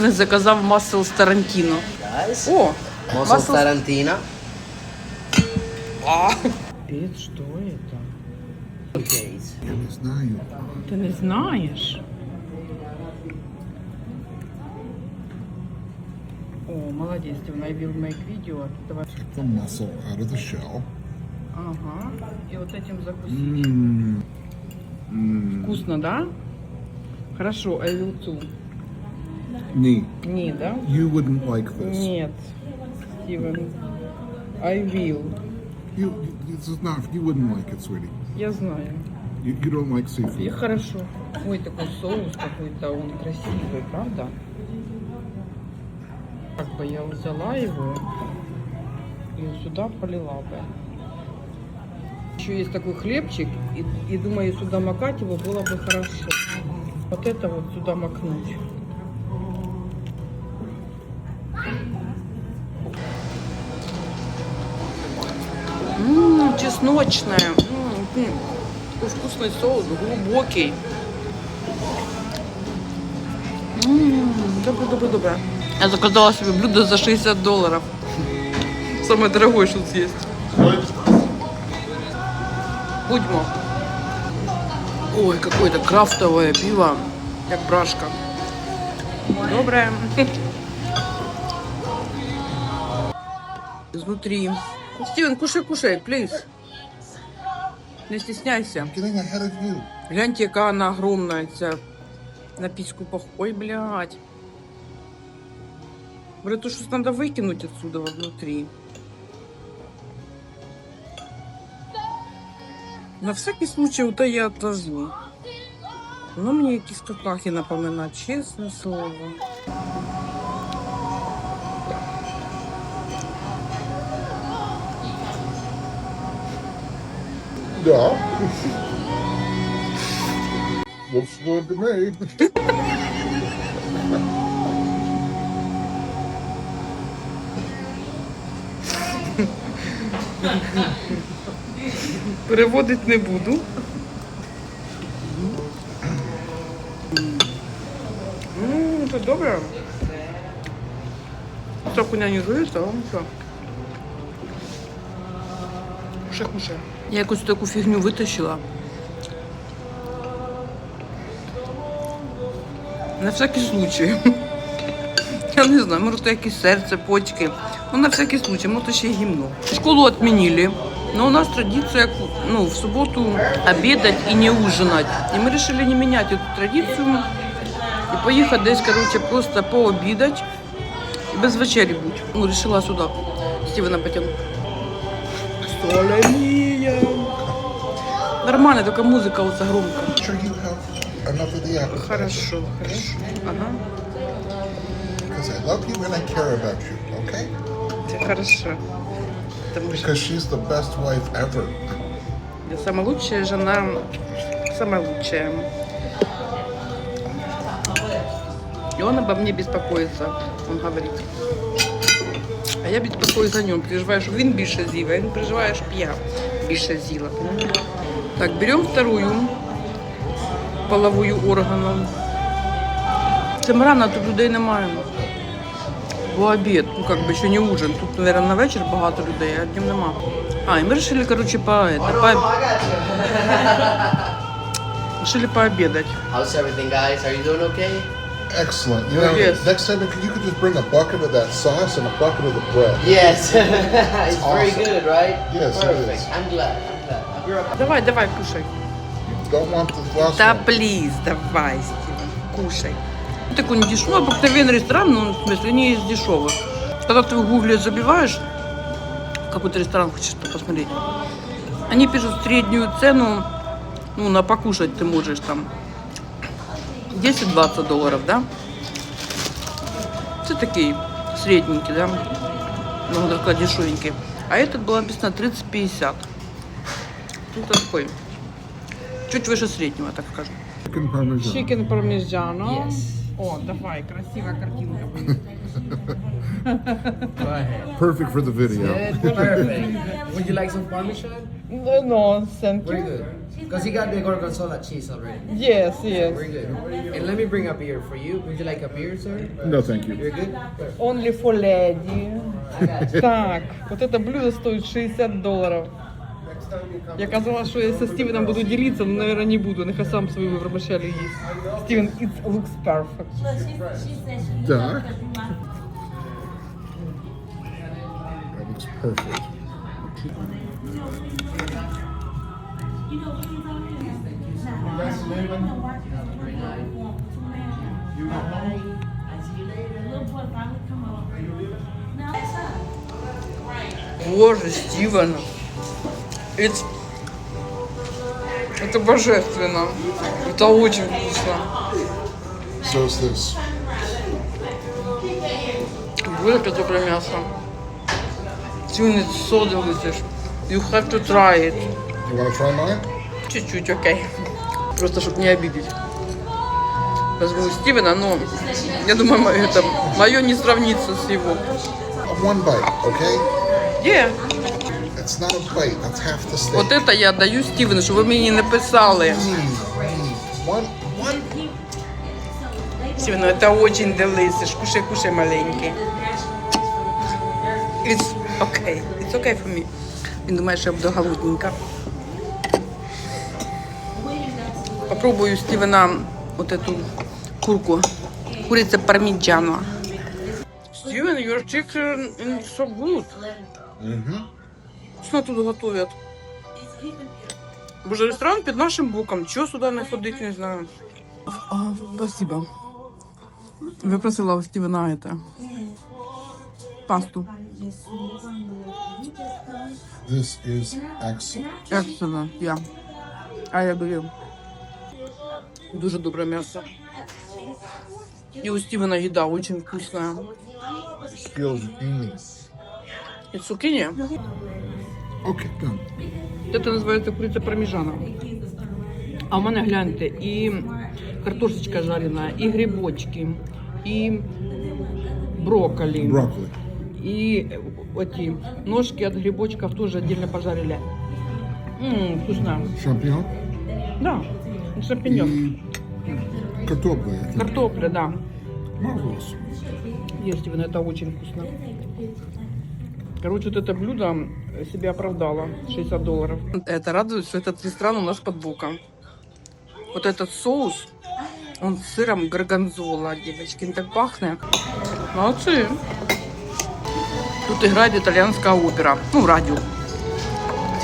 Заказав масел з Тарантіно. Guys, О, масло с- Tarantino. Пец, что это? Days. Я не знаю. Ты не знаешь? О, молодец, Steven, I will make video. Давай. The muscle out of the shell. Ага. И вот этим закусить. Mmm. Mmm. Вкусно, да? Хорошо, I will too. Neat. Не, да? You wouldn't like this. Нет, Стивен. I will. You, this is not. You wouldn't like it, sweetie. Я знаю. You, you don't like И seafood. хорошо. Ой, такой соус какой-то, он красивый, правда? Как бы я взяла его и сюда полила бы. Еще есть такой хлебчик, и, и думаю, сюда макать его было бы хорошо. Вот это вот сюда макнуть. Чесночное. М, вкусный соус, глубокий. Добре, добре, добре. Я заказала себе блюдо за 60 долларов. Самое дорогое, что съесть. Будьмо. Ой, какое-то крафтовое пиво, как брашка. Доброе. Изнутри. Стивен, кушай, кушай, плиз. Не стесняйся. Гляньте, яка вона огромна. ця На пічку пах. Ой, блядь. Говорю, то щось треба викинути відсюди внутрі. На всякий случай вот я отложу. Ну, мне якісь тут лахи напоминать, честное слово. Yeah. Looks good to me. Переводити не буду. Ммм, це добре. Ця хуйня не жується, а вам що? Кушай, кушай. Я якусь таку фігню витащила. На всякий случай. Я не знаю, может, якісь серце, почки. Ну, на всякий случай, может, ще й гімно. Школу отменили. Но у нас традиция, ну, в субботу обедать и не ужинать. И мы решили не менять эту традицию. И поехать десь, короче, просто пообедать. И без вечері будь. Ну, решила сюда. Стивена потянуть. Соломия. Нормально, только музыка вот громко. Хорошо, хорошо. Ага. I love you and I care about you, okay? Это хорошо. Потому что Because she's the best wife ever. я самая лучшая жена, самая лучшая. И он обо мне беспокоится, он говорит. А я беспокоюсь о нем, переживаю, что він більше з'їв, а він переживає, щоб я більше з'їла. понимаєш? Так, берем вторую половую органу. Це рано, тут людей немає. Бо обід, ну как бы ще не ужин. Тут, наверное, на вечір багато людей, а днем нема. А, і ми вирішили, короче, по, это, по, решили пообедать. How's everything, guys? Are you doing okay? Excellent. You know, Yes. next time if you could just bring a bucket of that sauce and a bucket of the bread. Yes. it's very awesome. good, right? Yes, it Perfect. is. I'm glad. Давай, давай, кушай. Don't want Да плиз, давай, Стивен, кушай. Такой не дешевый, обыкновенный ресторан, ну, в смысле, не из дешевых. Когда ты в гугле забиваешь, какой-то ресторан хочешь посмотреть, они пишут среднюю цену, ну, на покушать ты можешь там 10-20 долларов, да? Это такие средненькие, да? Ну, только дешевенькие. А этот было написано 30-50. Ну, такой. Чуть выше среднего, так скажем. Chicken parmesan. Чикен пармезано. Yes. О, давай, красивая картинка будет. Perfect for the video. Perfect. Would you like some parmesan? No, thank Very you. good. Because he got the gorgonzola cheese already. Yes, yes. Very good. And let me bring a beer for you. Would you like a beer, sir? No, thank you. You're good? Only for lady. I got you. Так, вот это блюдо стоит 60 долларов. Я казала, что я со Стивеном буду делиться, но, наверное, не буду. Нехай сам свою вибромашелю їсть. Стивен, it looks perfect. Might That looks perfect. Боже, Стивен. It's... Это божественно. Это очень вкусно. So is this. Какое доброе мясо. It's so delicious. You have to try it. You want to try mine? Чуть-чуть, окей. Просто, чтобы не обидеть. Возьму Стивена, но я думаю, это мое не сравнится с его. One bite, okay? Є. Not a. That's half the steak. От це я даю Стивену, щоб ви мені не писали. One, це дуже делicious. Кушай, кушай маленький. It's okay. It's okay for me. Він думає, що я буду голодненька. Попробую Стивена вот эту курку. Курица пармиджано. Стивен, your chicken is so good. Що тут готовят? Боже, ресторан під нашим боком. Чого сюди не ходить, не знаю. А, спасибо. Ви просила у Стивена это. Пасту. This is excellent. Excellent, я. А я говорю. Дуже добре м'ясо. І у Стивена їда дуже вкусна. Skills. Mm. І цукіні. Okay, done. Це називається куриця парміжана. А в мене гляньте, і картошечка жарена, і грибочки, і брокколі. Broccoli. И эти ножки от грибочков тоже отдельно пожарили. Ммм, вкусно. Champignon. Да, шампиньон. И картопля, I think. Картопля, да. Marvelous. Ешьте вы, это очень вкусно. Короче, вот это блюдо себя оправдало. 60 долларов. Это радует, что этот ресторан у нас под боком. Вот этот соус, он с сыром горгонзола, девочки. Он так пахнет. Молодцы. Тут играет итальянская опера. Ну, в радио.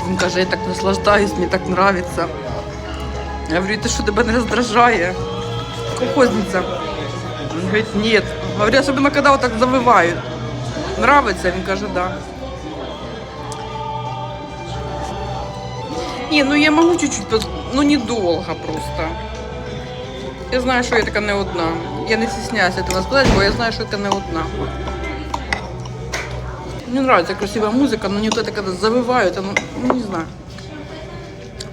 Він каже, я так наслаждаюсь, мені так нравится. Я говорю, ти що тебе не роздражає? Колхозниця. Он говорит, нет. Говорю, особенно когда вот так завывают. Нравится? Он каже, да. Не, ну я могу чуть-чуть, ну недолго просто. Я знаю, що я така не одна. Я не стесняюсь этого сказать, бо я знаю, що це не одна. Мне нравится красивая музыка, но не вот это, когда завывают, оно, ну не знаю.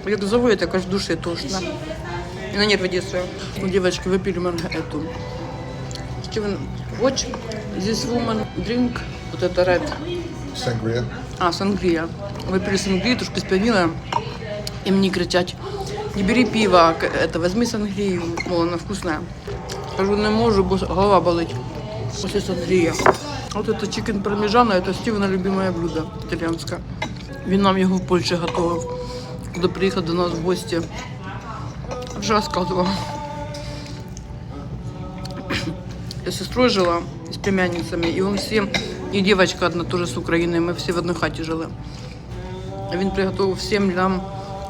Як завоет, якось в душе тошно. И на нервы действует. У девочки выпили эту. Steven, watch this woman drink вот это red. Sangria. А, сангрия. Выпили сангрию, тушку с пианино. И мне кричать, не бери пиво, к- это, возьми сангрию. Мол, она вкусная. Кажу, не можу, бо голова болить. После сангрия. Вот это чикен пармежана, это Стивена любимое блюдо итальянское. Він нам його в Польщі готував, коли приїхав до нас в гості. Вже розказував. Я с сестрой жила, с племянницами, и он все, и девочка одна тоже с Украины, мы все в одной хате жили. А Він приготовил всем нам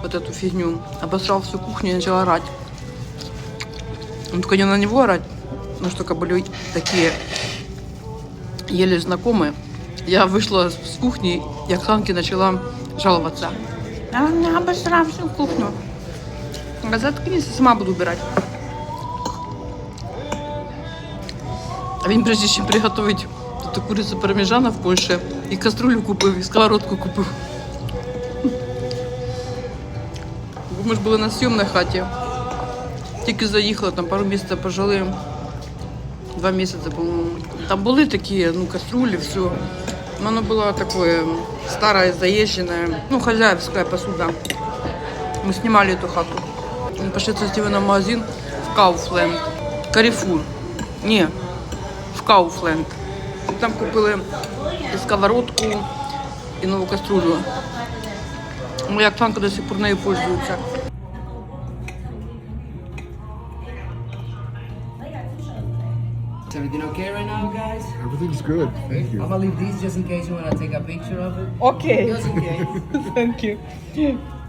вот эту фигню, обосрал всю кухню и начал орать. Ну, только не на него орать, но что только были такие еле знакомые. Я вышла с кухни, и Оксанке начала жаловаться. А он меня обосрал всю кухню. А заткнись, я сама буду убирать. А він прежде чим приготувати ту курицю пармежана в Польщі, і каструлю купив, і сковородку купив. Бо ми ж були на сйомній хаті. Тільки заїхала, там пару місяців пожили. Два місяці, по-моєму. Там були такі, ну, каструлі, все. Но оно было такое старое, заезженное, ну, хозяйская посуда. Мы снимали эту хату. Мы пошли со Стивеном в магазин в Кауфленд. Карифур. Не, в Кауфленд. І Там купили і сковородку, і нову каструлю. Моя Оксанка до сих пор нею пользується. Is everything okay right now, guys? Everything's good. Thank I'm you. gonna leave these just in case you wanna take a picture of it. Окей. Just in case. Thank you.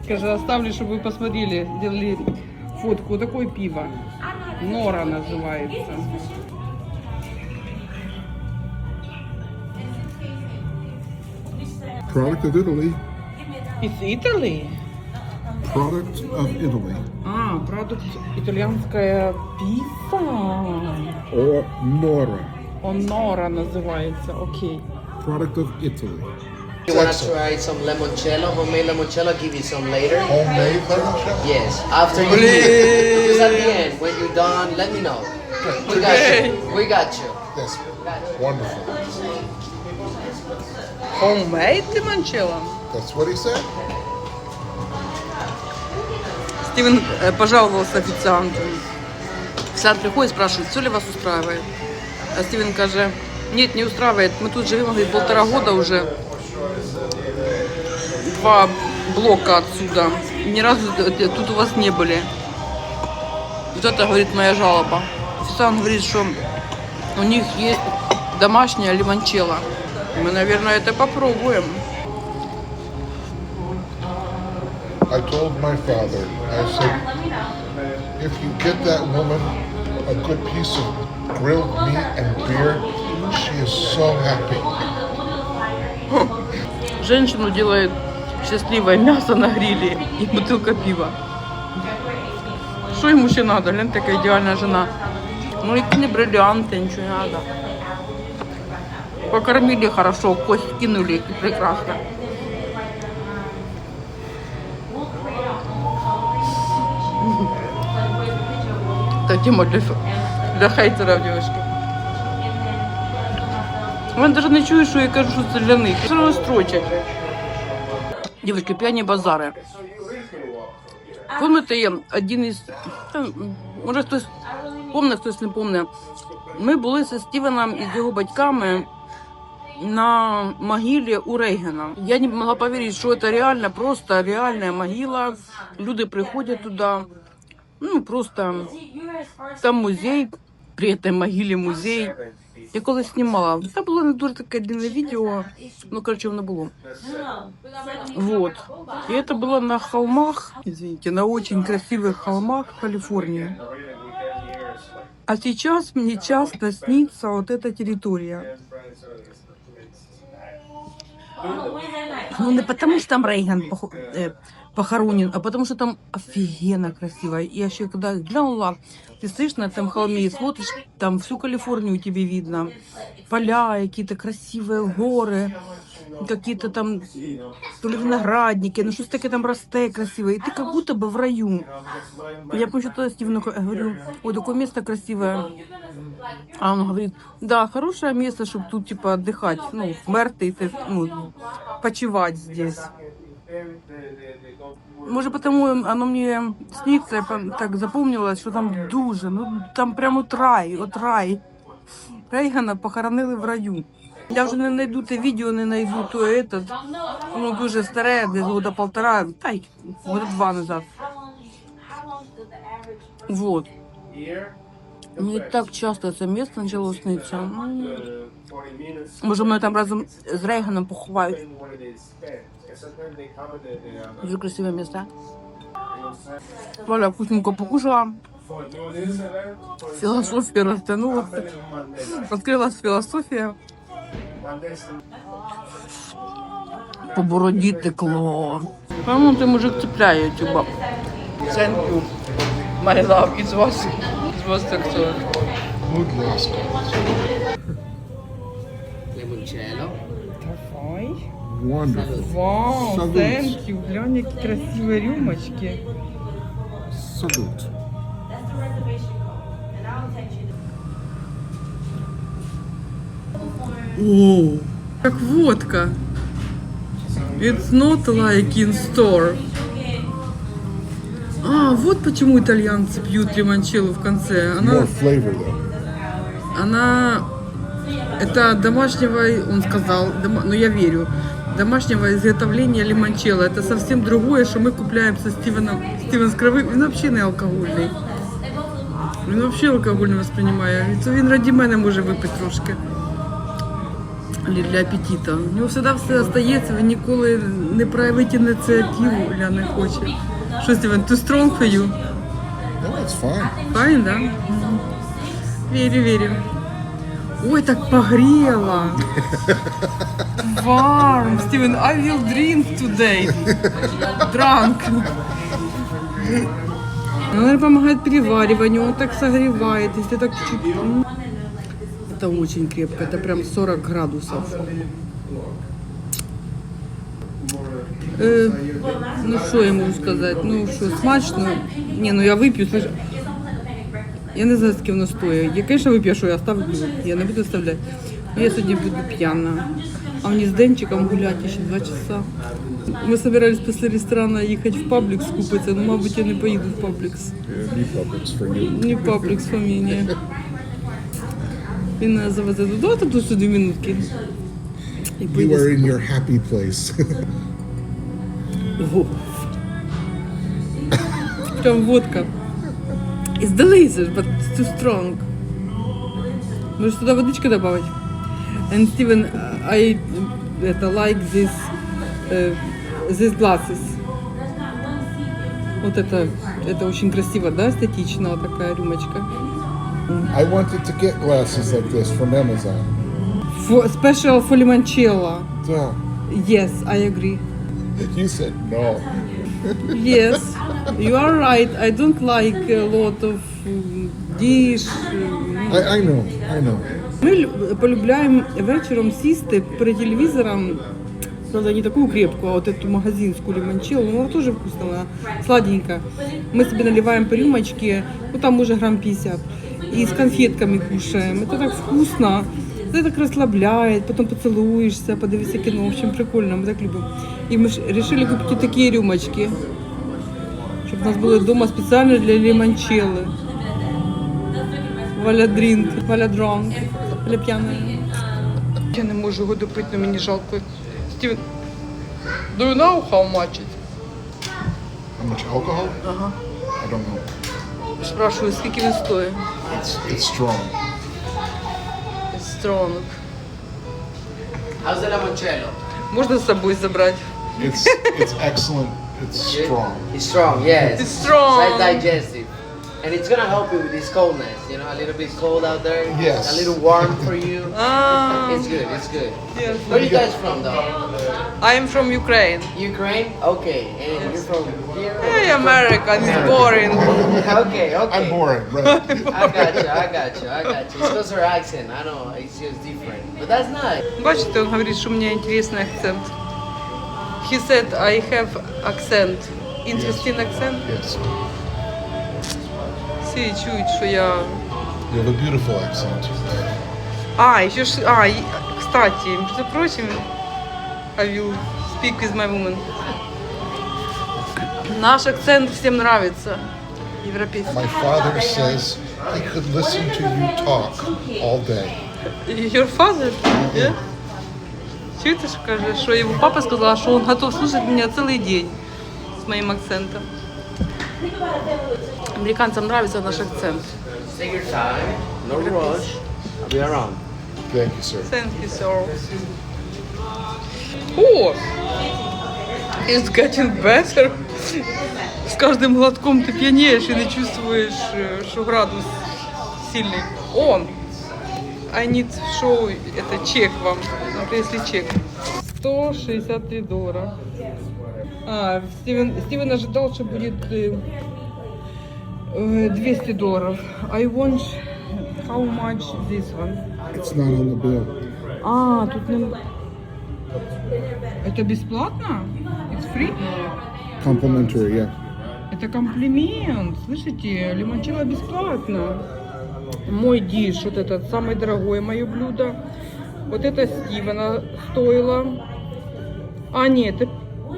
Скажи, оставлю, чтобы вы посмотрели, сделали фотку. Вот такое пиво. Нора называется. Product of Italy. Из Italy? Product of Italy. А, продукт итальянское пиво. Or Nora. Он Нора называется. Окей. Product of Italy. You wanna try some limoncello, homemade limoncello? Give you some later. Homemade limoncello? Yes, after you eat. Just at the end, when you're done, let me know. We got you. We got you. Yes. Wonderful. Homemade лимончелло. That's what he said. Стивен э, пожаловался официанту. Официант приходит, спрашивает, все ли вас устраивает. А Стивен каже, нет, не устраивает. Мы тут живем, говорит, полтора года уже. Два блока отсюда. Ни разу э, тут у вас не были. Вот это, говорит, моя жалоба. Официант говорит, что у них есть домашняя лимончелло. Мы, наверное, это попробуем. I told my father, I said, if you get that woman a good piece of grilled meat and beer, she is so happy. Женщину делает счастливое мясо на гриле и бутылка пива. Что ему еще надо? Глянь, такая идеальная жена. Ну и не бриллианты, ничего не надо. Покормили хорошо, кость кинули и прекрасно. Это тема для, для хейтеров, девушки. Вони навіть не чують, що я кажу, що це для них. Все одно строчать. Дівчатки, п'яні базари. Помните, є один із. та, Може хтось помне, хтось не помне. Ми були зі Стівеном і з його батьками на могилі у Рейгена. Я не могла повірити, що це реально, просто реальна могила. Люди приходять туди. Ну, просто там музей, при этой могилі музей. Я колись знімала. Це було не дуже таке длинне відео, ну, коротше, воно було. Вот. И это было на холмах, извините, на очень красивых холмах Калифорнии. А сейчас мне часто снится вот эта территория. Ну, не потому что там Рейган э, похоронен, а потому что там офигенно красиво. Я еще когда глянула, ты стоишь на этом холме и смотришь, там всю Калифорнию тебе видно. Поля, какие-то красивые горы, какие-то там то ли виноградники, ну что-то таке там росте красивое. И ты как будто бы в раю. Я помню, что тогда Стивену говорю, ой, такое место красивое. А он говорит, да, хорошее место, чтобы тут типа отдыхать, ну, вмерти, ты, ну, почивать здесь. Может, потому оно мне снится, я так запомнилось, що там дуже, ну там прямо от рай, от рай. Рейгана похоронили в раю. Я вже не знайду те відео, не знайду то этот. Воно дуже старе, десь года полтора, та й года два назад. Вот. Мені так часто це місце почало сниться. Ну, Може, мене там разом з Рейганом поховають. Дуже красиве місце. Валя вкусненько покушала. Философия растянулась. Открылась философия. По бороді текло. По-моему, ти мужик цепляє цю бабу. Thank you. My love, із вас. Із вас так все. Будь ласка. Wonderful. Вау, Салют. thank you. Глянь, які красиві рюмочки. Salute. О, как водка. It's not like in store. вот почему итальянцы пьют лимончелло в конце. Она, More flavor though. она, это домашнего, он сказал, дома- но я верю, домашнего изготовления лимончелло. Это совсем другое, що ми купляємо со Стівеном, Стівен з Кривим. Він взагалі не алкогольний. Він взагалі алкоголь не восприймає. І то він раді мене може випити трошки. Для, для апетита. У нього завжди все остається, він ніколи не проявить ініціативу, Ля не хоче. Що, Стівен, too strong for you? No, it's fine. Файн, да? Мгм. Верю, верю. Ой, так погрело. Warm. Стивен, I will drink today. Drunk. Она помогает перевариванию, он так согревает, если так чуть-чуть. Это очень крепко, это прям 40 градусов. Э, ну что я могу сказать? Ну что, смачно? Не, ну я выпью, слышь. Я не знаю, скільки воно стоїть. Я, звісно, вип'ю, що я оставлю. Я не буду оставляти. Но я сьогодні буду п'яна. А мені з Денчиком гуляти ще два часа. Ми собирались після ресторану їхати в Паблікс купитися, ну, мабуть, я не поїду в Паблікс. Не Паблікс фамілія. Він мене завезе додому, а тут сюди минутки. І You are in your happy place. Прям водка. It's delicious, but it's too strong. Можешь туда водички добавить? And Steven, I это like this uh, these glasses. Вот это, это очень красиво, да, эстетично, вот такая рюмочка. I wanted to get glasses like this from Amazon. For, special for limoncello. Duh. Yes, I agree. You said no. Yes, you are right. I don't like a lot of um, dish. um, I, I know. I know. Ми лю- полюбляємо вечором сісти перед телевізором, правда, не таку крепку, а вот эту магазинскую лимончелло, ну, она тоже вкусная, она сладенькая. Мы себе наливаем по рюмочке, ну, там уже грамм 50, и с конфетками кушаем. Это так вкусно, это так расслабляет, потом поцелуешься, подивишься кино, в общем, прикольно, мы так любим. И мы ж решили купить такие рюмочки, чтобы у нас было дома специально для лимончеллы. Валя дрінк, Валя п'яна. Я не можу його допити, але мені жалко. Стівен, do you know how much it? How much alcohol? Ага. I don't know. Спрашиваю, скільки він стоїть? It's it's strong. Strong. How's the limoncello? Можна з собою забрати? It's it's excellent. It's Good? strong. It's strong, yes. It's strong. It's like digestive. And it's gonna help you with this coldness. You know, a little bit cold out there. Yes. A little warm for you. А, It's good, it's good. yes. Where are you guys from though? I am from Ukraine. Ukraine? Okay. And you're from here? Hey, America, it's boring. okay, okay. I'm boring, right? I got you, I got you, I got you. It's because her accent. I know, it's just different. But that's nice. Бачите, він говорить, що у мене інтересний акцент. He said I have accent. Interesting accent. yes. Всі чують, що я You have a beautiful accent. А, еще ж, а, и, кстати, между прочим, I will speak with my woman. Наш акцент всем нравится, европейский. My father says he could listen to you talk all day. Your father? Yeah? Чуєте, що каже, що його папа сказала, що он готов слушать меня целый день с моим акцентом. Американцам нравится наш акцент. Take your time, no rush. I'll be around. Thank you, sir. Thank you, sir. О! It's getting better. З кожним глотком ти п'янієш і не чувствуєш, е, що градус сильний. О! I need show это чек вам. Это если чек. 163 доллара. А, Стивен, Стивен ожидал, что будет э, э, 200 долларов. I want how much this one? It's not on the bill. А, тут не... Это бесплатно? It's free? Complimentary, yeah. Это комплимент. Слышите, лимончелло бесплатно. Мой диш, вот этот, самое дорогое мое блюдо. Вот это Стивена стоило. А, нет, это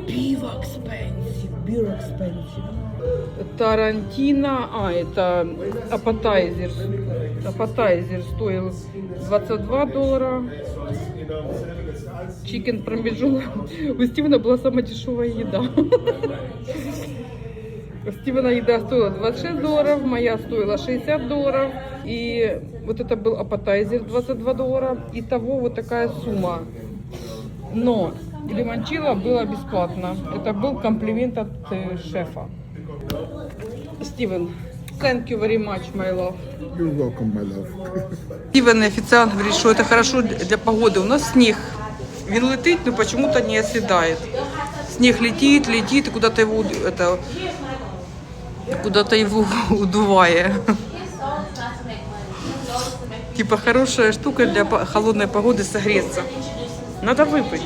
пиво expensive, beer expensive. Тарантино, а, это аппетайзер. Аппетайзер стоил 22 доллара. Чикен промежул. У Стивена была самая дешевая еда. Стивена еда стоила 26 долларов, моя стоила 60 долларов. И вот это был аппетайзер 22 доллара. Итого вот такая сумма. Но лимончило было бесплатно. Это был комплимент от э, шефа. Стивен, thank you very much, my love. You're welcome, my love. Стивен, официант, говорит, что это хорошо для погоды. У нас снег. Він летить, но почему-то не оседает. Снег летит, летит, и куда-то его, это, куда-то его удувает. Типа хорошая штука для холодной погоды согреться. Надо выпить.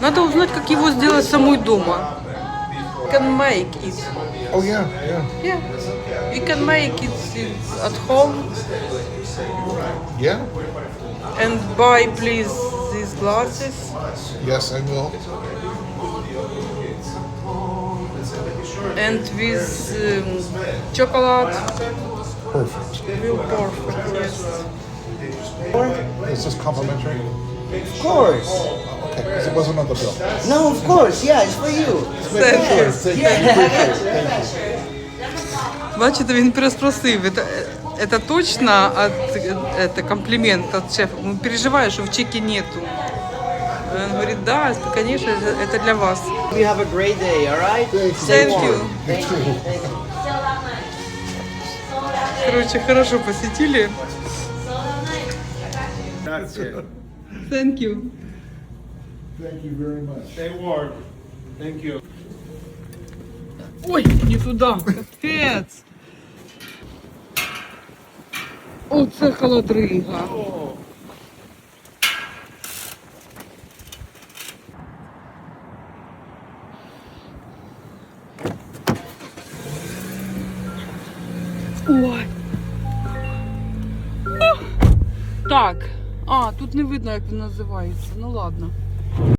Надо узнать, как его сделать самой дома. Can make it. Oh yeah, yeah, Yeah. You can make it at home yeah. and buy please these glasses. Yes, I will. And with um, chocolate Perfect. will perfect. Yes. Is this complimentary? Of course. Okay, because it wasn't on the bill. No, of course. Yeah, it's for you. Thank you. Thank you. Thank you. Бачите, він переспросив. Это, это точно от, это комплимент от шефа. Он переживает, что в чеке нету. Он говорит, да, конечно, это- для вас. You have a great day, all right? Thank you. Thank you. Короче, хорошо посетили. Thank you. Thank you very much. Stay warm. Thank you. Ой, не туда. Капець. Оце холодрига. Так. А, тут не видно, як він називається. Ну ладно.